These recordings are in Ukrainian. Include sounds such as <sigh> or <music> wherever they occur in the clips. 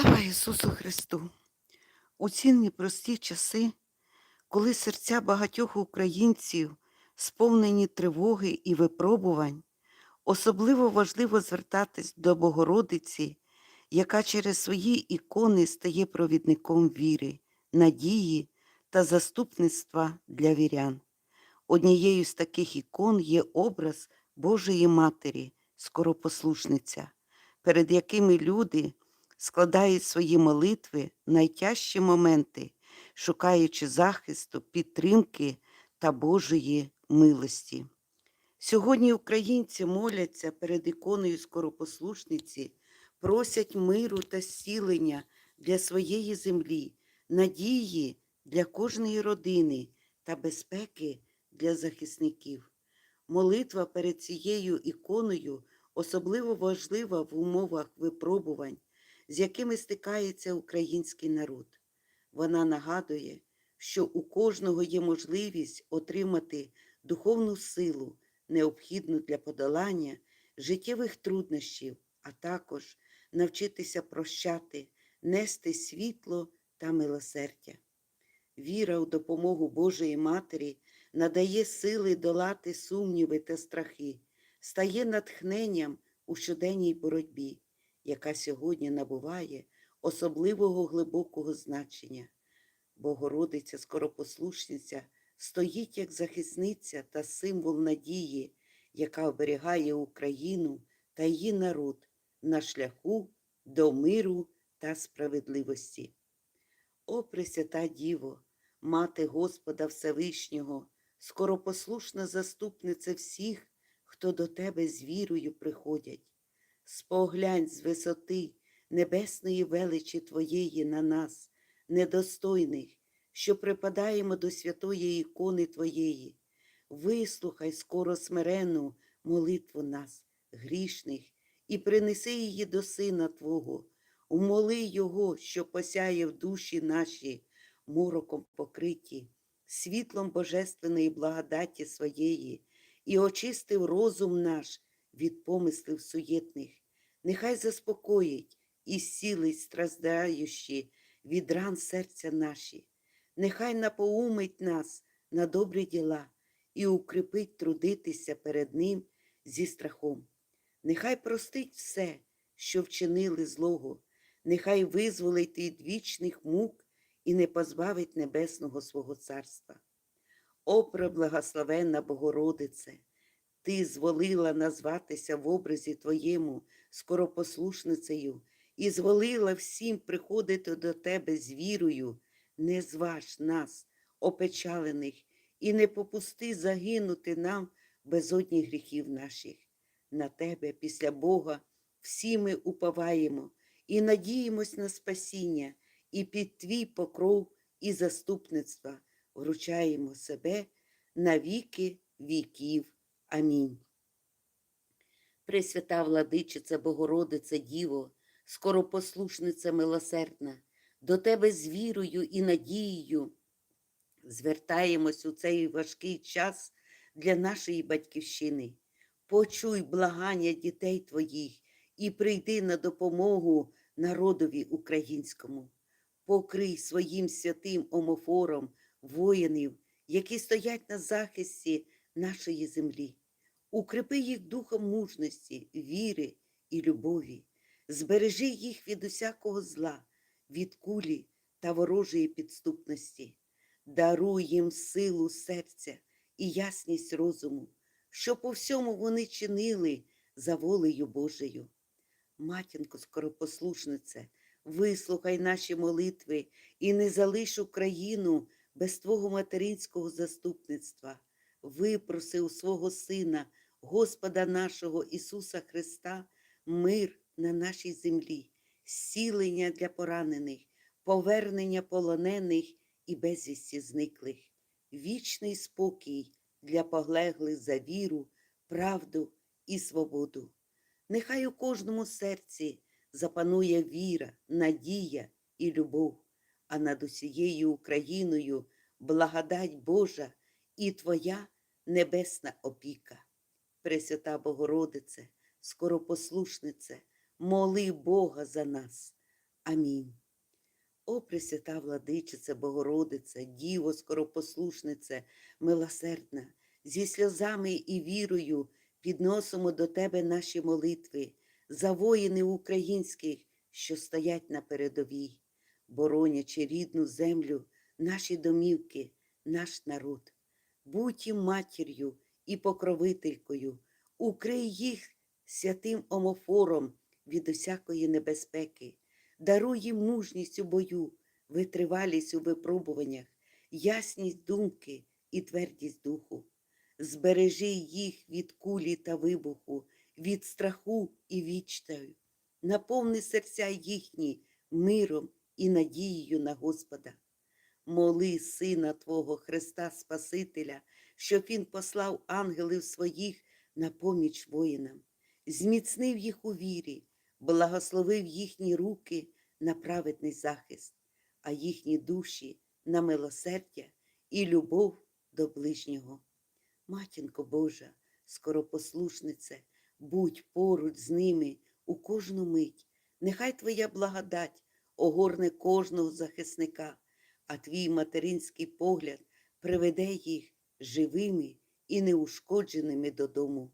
Слава Ісусу Христу! У ці непрості часи, коли серця багатьох українців сповнені тривоги і випробувань, особливо важливо звертатись до Богородиці, яка через свої ікони стає провідником віри, надії та заступництва для вірян. Однією з таких ікон є образ Божої Матері, скоропослушниця, перед якими люди складають свої молитви в найтяжчі моменти, шукаючи захисту, підтримки та Божої милості. Сьогодні українці моляться перед іконою скоропослушниці, просять миру та зцілення для своєї землі, надії для кожної родини та безпеки для захисників. Молитва перед цією іконою особливо важлива в умовах випробувань, з якими стикається український народ. Вона нагадує, що у кожного є можливість отримати духовну силу, необхідну для подолання життєвих труднощів, а також навчитися прощати, нести світло та милосердя. Віра у допомогу Божої Матері надає сили долати сумніви та страхи, стає натхненням у щоденній боротьбі, яка сьогодні набуває особливого глибокого значення. Богородиця скоропослушниця стоїть як захисниця та символ надії, яка оберігає Україну та її народ на шляху до миру та справедливості. О, Пресвята Діво, Мати Господа Всевишнього, скоропослушна заступниця всіх, хто до тебе з вірою приходять. Споглянь з висоти небесної величі Твоєї на нас, недостойних, що припадаємо до святої ікони Твоєї. Вислухай скоро смирену молитву нас, грішних, і принеси її до Сина Твого, умоли Його, що посяє в душі наші, мороком покриті, світлом божественної благодаті своєї, і очистив розум наш від помислів суєтних. Нехай заспокоїть і сілить страждаючі від ран серця наші, нехай напоумить нас на добрі діла і укріпить трудитися перед Ним зі страхом. Нехай простить все, що вчинили злого, нехай визволить від вічних мук і не позбавить небесного свого царства. О, преблагословенна Богородице, Ти зволила назватися в образі Твоєму скоропослушницею і зволила всім приходити до Тебе з вірою, не зваж нас, опечалених, і не попусти загинути нам безодні гріхів наших. На Тебе, після Бога, всі ми уповаємо і надіємось на спасіння, і під Твій покров і заступництва вручаємо себе на віки віків. Амінь. Пресвята владичиця Богородице Діво, скоропослушниця милосердна, до Тебе з вірою і надією звертаємось у цей важкий час для нашої батьківщини. Почуй благання дітей Твоїх і прийди на допомогу народові українському. Покрий своїм святим омофором воїнів, які стоять на захисті нашої землі. Укріпи їх духом мужності, віри і любові, збережи їх від усякого зла, від кулі та ворожої підступності, даруй їм силу серця і ясність розуму, що по всьому вони чинили за волею Божою. Матінко скоропослушнице, вислухай наші молитви і не залиш Україну без Твого материнського заступництва. Випроси у свого Сина, Господа нашого Ісуса Христа, мир на нашій землі, зцілення для поранених, повернення полонених і безвісті зниклих, вічний спокій для поглеглих за віру, правду і свободу. Нехай у кожному серці запанує віра, надія і любов, а над усією Україною благодать Божа і Твоя небесна опіка. Пресвята Богородице, скоропослушнице, моли Бога за нас. Амінь. О, Пресвята владичице, Богородице, Діво, скоропослушнице, милосердна, зі сльозами і вірою підносимо до Тебе наші молитви за воїни українських, що стоять на передовій, боронячи рідну землю, наші домівки, наш народ. Будь їм матір'ю і покровителькою, укрий їх святим омофором від усякої небезпеки. Даруй їм мужність у бою, витривалість у випробуваннях, ясність думки і твердість духу. Збережи їх від кулі та вибуху, від страху і відчаю. Наповни серця їхні миром і надією на Господа. Моли Сина Твого Христа Спасителя, щоб Він послав ангелів своїх на поміч воїнам, зміцнив їх у вірі, благословив їхні руки на праведний захист, а їхні душі на милосердя і любов до ближнього. Матінко Божа, скоропослушнице, будь поруч з ними у кожну мить. Нехай Твоя благодать огорне кожного захисника, а твій материнський погляд приведе їх живими і неушкодженими додому.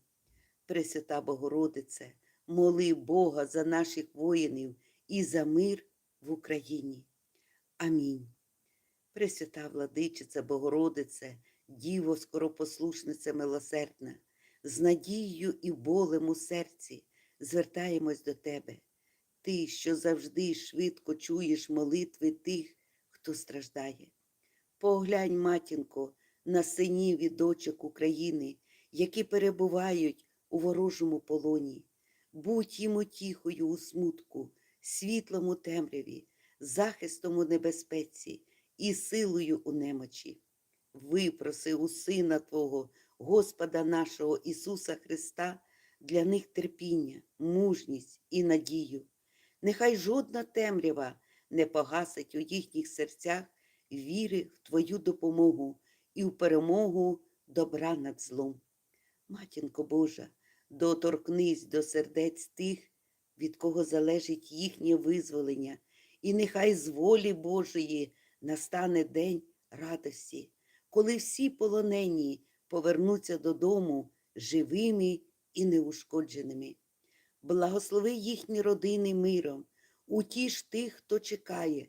Пресвята Богородице, моли Бога за наших воїнів і за мир в Україні. Амінь. Пресвята владичиця Богородице, Діво скоропослушниця милосердна, з надією і болем у серці звертаємось до Тебе. Ти, що завжди швидко чуєш молитви тих, хто страждає. Поглянь, матінко, на синів і дочок України, які перебувають у ворожому полоні. Будь їм утіхою у смутку, світлом у темряві, захистом у небезпеці і силою у немочі. Випроси у Сина Твого, Господа нашого Ісуса Христа, для них терпіння, мужність і надію. Нехай жодна темрява не погасить у їхніх серцях віри в Твою допомогу і в перемогу добра над злом. Матінко Божа, доторкнись до сердець тих, від кого залежить їхнє визволення, і нехай з волі Божої настане день радості, коли всі полонені повернуться додому живими і неушкодженими. Благослови їхні родини миром, утіш тих, хто чекає,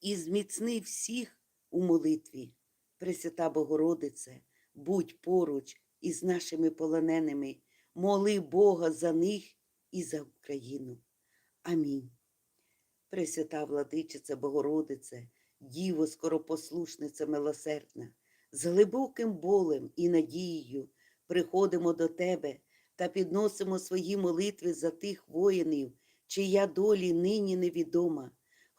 і зміцни всіх у молитві. Пресвята Богородице, будь поруч із нашими полоненими, моли Бога за них і за Україну. Амінь. Пресвята владичиця Богородице, Діво скоропослушниця милосердна, з глибоким болем і надією приходимо до Тебе та підносимо свої молитви за тих воїнів, чия долі нині невідома,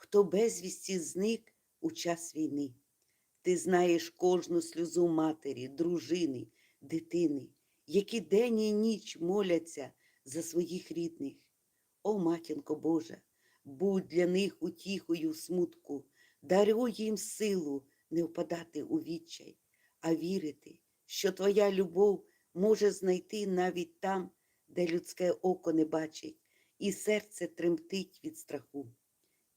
хто безвісті зник у час війни. Ти знаєш кожну сльозу матері, дружини, дитини, які день і ніч моляться за своїх рідних. О, матінко Божа, будь для них утіхою в смутку, даруй їм силу не впадати у відчай, а вірити, що Твоя любов може знайти навіть там, де людське око не бачить, і серце тремтить від страху.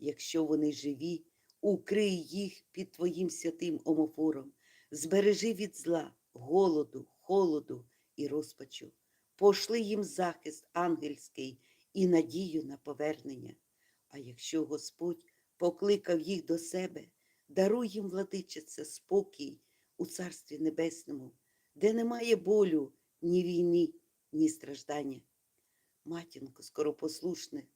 Якщо вони живі, укрий їх під Твоїм святим омофором, збережи від зла, голоду, холоду і розпачу, пошли їм захист ангельський і надію на повернення. А якщо Господь покликав їх до себе, даруй їм, владичице, спокій у Царстві Небесному, де немає болю, ні війни, ні страждання. Матінко, скоропослушне,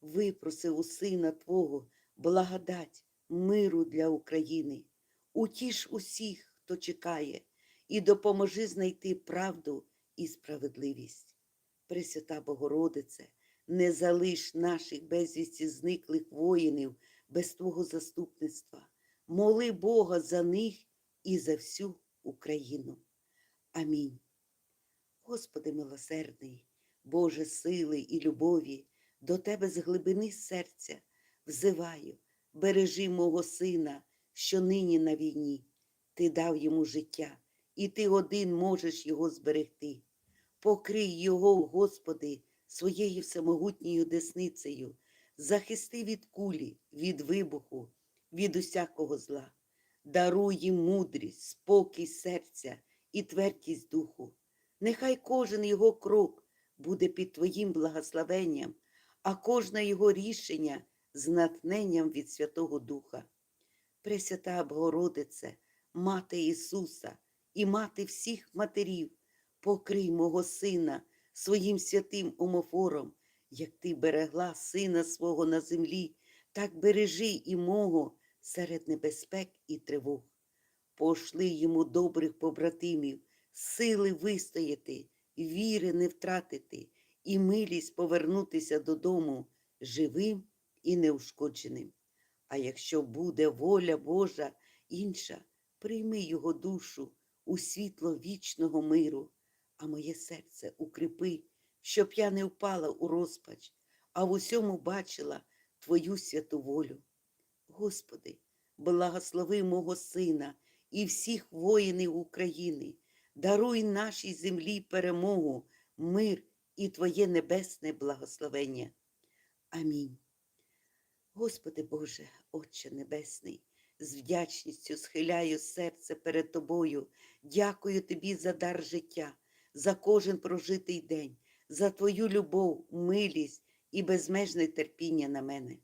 випроси у Сина Твого благодать, миру для України, утіш усіх, хто чекає, і допоможи знайти правду і справедливість. Пресвята Богородице, не залиш наших безвісті зниклих воїнів без Твого заступництва. Моли Бога за них і за всю Україну. Амінь. Господи милосердний, Боже сили і любові, до Тебе з глибини серця взиваю, бережи мого сина, що нині на війні. Ти дав йому життя, і ти один можеш його зберегти. Покрий його, Господи, своєю всемогутньою десницею, захисти від кулі, від вибуху, від усякого зла. Даруй їм мудрість, спокій серця і твердість духу. Нехай кожен його крок буде під Твоїм благословенням, а кожне його рішення з натхненням від Святого Духа. Пресвята Богородице, Мати Ісуса і мати всіх матерів, покрий мого сина своїм святим омофором, як ти берегла сина свого на землі, так бережи і мого серед небезпек і тривог. Пошли йому добрих побратимів, сили вистояти, віри не втратити і милість повернутися додому живим і неушкодженим. А якщо буде воля Божа інша, прийми його душу у світло вічного миру, а моє серце укріпи, щоб я не впала у розпач, а в усьому бачила Твою святу волю. Господи, благослови мого сина і всіх воїнів України, даруй нашій землі перемогу, мир і Твоє небесне благословення. Амінь. Господи Боже, Отче Небесний, з вдячністю схиляю серце перед Тобою. Дякую Тобі за дар життя, за кожен прожитий день, за Твою любов, милість і безмежне терпіння на мене.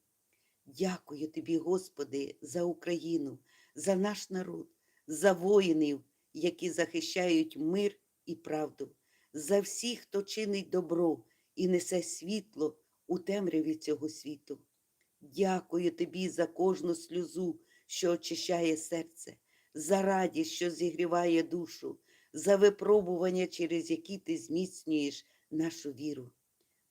Дякую Тобі, Господи, за Україну, за наш народ, за воїнів, які захищають мир і правду, за всіх, хто чинить добро і несе світло у темряві цього світу. Дякую тобі за кожну сльозу, що очищає серце, за радість, що зігріває душу, за випробування, через які ти зміцнюєш нашу віру.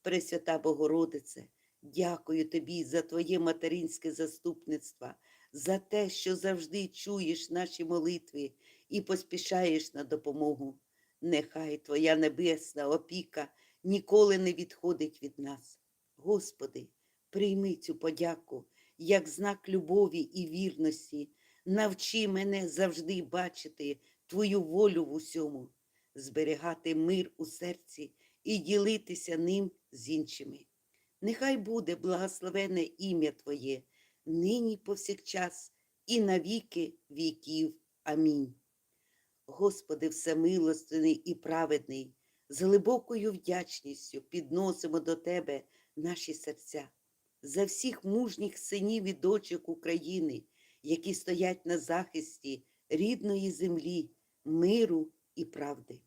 Пресвята Богородице, дякую тобі за твоє материнське заступництво, за те, що завжди чуєш наші молитви і поспішаєш на допомогу. Нехай Твоя небесна опіка ніколи не відходить від нас. Господи, прийми цю подяку як знак любові і вірності. Навчи мене завжди бачити Твою волю в усьому, зберігати мир у серці і ділитися ним з іншими. Нехай буде благословене ім'я Твоє, нині повсякчас і навіки віків. Амінь. Господи, всемилостивний і праведний, з глибокою вдячністю підносимо до Тебе наші серця, за всіх мужніх синів і дочок України, які стоять на захисті рідної землі, миру і правди.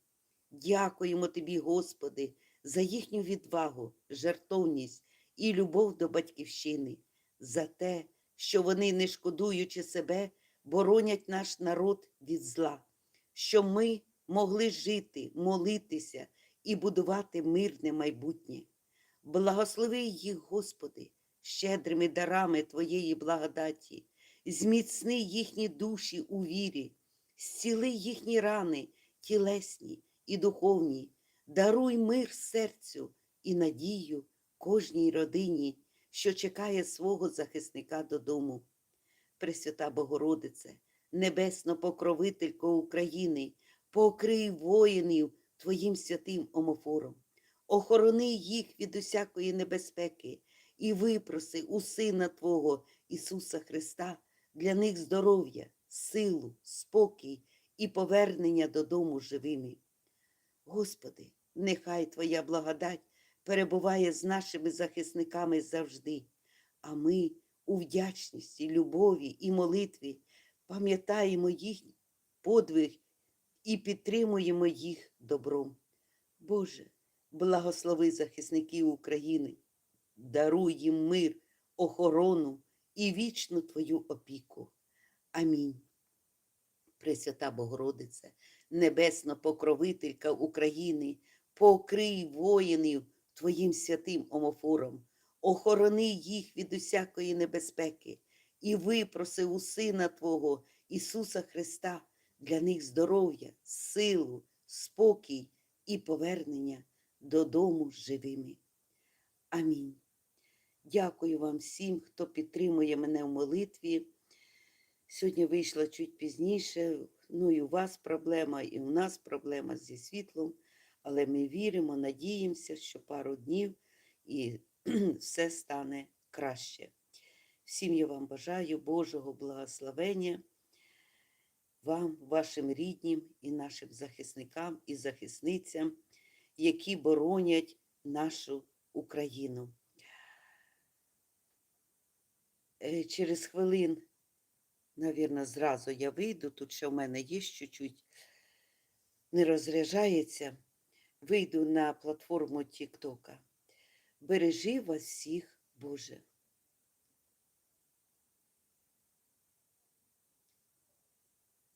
Дякуємо Тобі, Господи, за їхню відвагу, жертовність і любов до Батьківщини, за те, що вони, не шкодуючи себе, боронять наш народ від зла, що ми могли жити, молитися і будувати мирне майбутнє. Благослови їх, Господи, щедрими дарами Твоєї благодаті, зміцни їхні душі у вірі, зціли їхні рани, тілесні і духовні, даруй мир серцю і надію кожній родині, що чекає свого захисника додому. Пресвята Богородице, небесно покровителько України, покрий воїнів Твоїм святим омофором, охорони їх від усякої небезпеки і випроси у Сина Твого Ісуса Христа. Для них здоров'я, силу, спокій і повернення додому живими. Господи, нехай Твоя благодать перебуває з нашими захисниками завжди, а ми у вдячності, любові і молитві пам'ятаємо їхній подвиг і підтримуємо їх добром. Боже, благослови захисників України, даруй їм мир, охорону і вічну Твою опіку. Амінь. Пресвята Богородице, небесна покровителька України, покрий воїнів Твоїм святим омофором, охорони їх від усякої небезпеки і випроси у Сина Твого Ісуса Христа для них здоров'я, силу, спокій і повернення додому живими. Амінь. Дякую вам всім, хто підтримує мене в молитві. Сьогодні вийшла чуть пізніше. Ну і у вас проблема, і у нас проблема зі світлом. Але ми віримо, надіємося, що пару днів і <clears throat> все стане краще. Всім я вам бажаю Божого благословення, вам, вашим ріднім і нашим захисникам і захисницям, які боронять нашу Україну. Е, Через хвилин, навірно, зразу я вийду, тут ще в мене є чуть-чуть, не розряджається. Вийду на платформу Тіктока. Бережи вас всіх, Боже.